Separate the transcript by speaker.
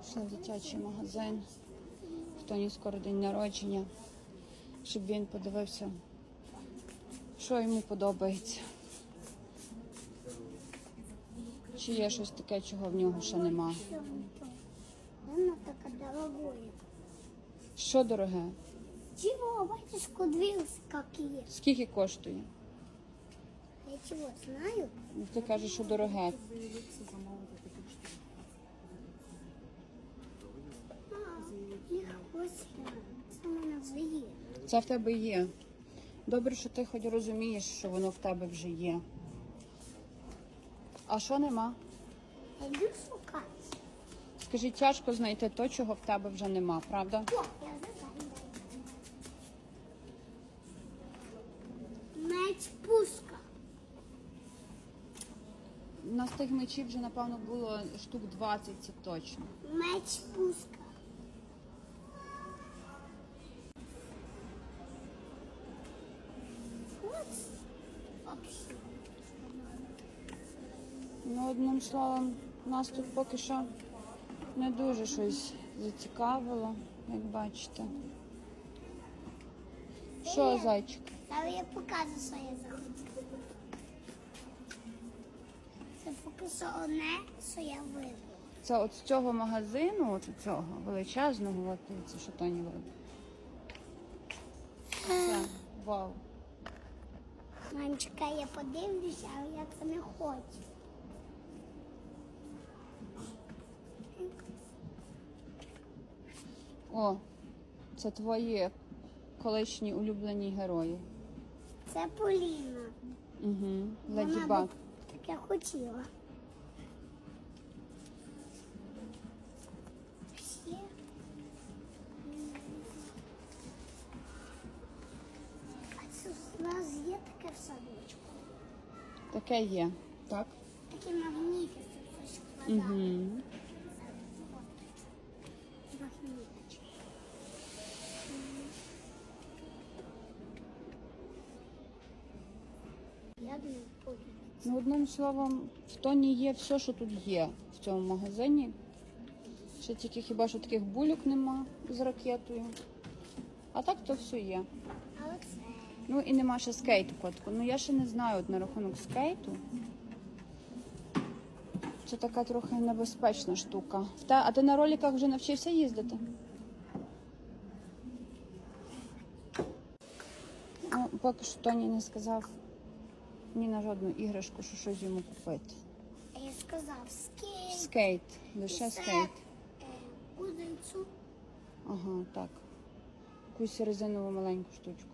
Speaker 1: Пішли в дитячий магазин. Хто ні скоро день народження, щоб він подивився, що йому подобається. Чи є щось таке, чого в нього ще нема.
Speaker 2: Оно така дорогое.
Speaker 1: Що дороге?
Speaker 2: Чего, батюшку, какие?
Speaker 1: Скільки коштує?
Speaker 2: Я чего, знаю?
Speaker 1: Ти кажеш, що дороге.
Speaker 2: Це в
Speaker 1: тебе є. Добре, що ти хоч розумієш, що воно в тебе вже є. А що нема?
Speaker 2: Я йду шукати.
Speaker 1: Скажи, тяжко знайти то, чого в тебе вже нема, правда?
Speaker 2: О, я. Меч пуска.
Speaker 1: У нас тих мечів вже, напевно, було штук 20, це точно.
Speaker 2: Меч пуска.
Speaker 1: Ну, одним словом, нас тут поки що не дуже щось зацікавило, як бачите. Що, зайчик?
Speaker 2: Зараз я покажу, що я захотіла. Це поки що одне, що я вибрала.
Speaker 1: Це от з цього магазину, от цього величезного, от це що Тоні вибрав. Це, вау.
Speaker 2: Мамчика, я подивлюся, але я це не хочу.
Speaker 1: О, це твої колишні улюблені герої.
Speaker 2: Це Поліна.
Speaker 1: Угу. Леді Баг.
Speaker 2: таке хотіла. Таке
Speaker 1: є, так?
Speaker 2: Такі магніти.
Speaker 1: Угу. Ну, одним словом, в Тоні є все, що тут є в цьому магазині. Ще тільки хіба що таких бульок нема з ракетою. А так то все є.
Speaker 2: А оце.
Speaker 1: Ну і нема ще скейту котку. Ну я ще не знаю от на рахунок скейту. Це така трохи небезпечна штука. Та, а ти на роликах вже навчився їздити? Ну, поки що Тоні не сказав ні на жодну іграшку, що щось йому купити.
Speaker 2: А я сказав скейт.
Speaker 1: Скейт, лише
Speaker 2: Це,
Speaker 1: скейт.
Speaker 2: е, Кудицю.
Speaker 1: Ага, так. Якусь резинову маленьку штучку.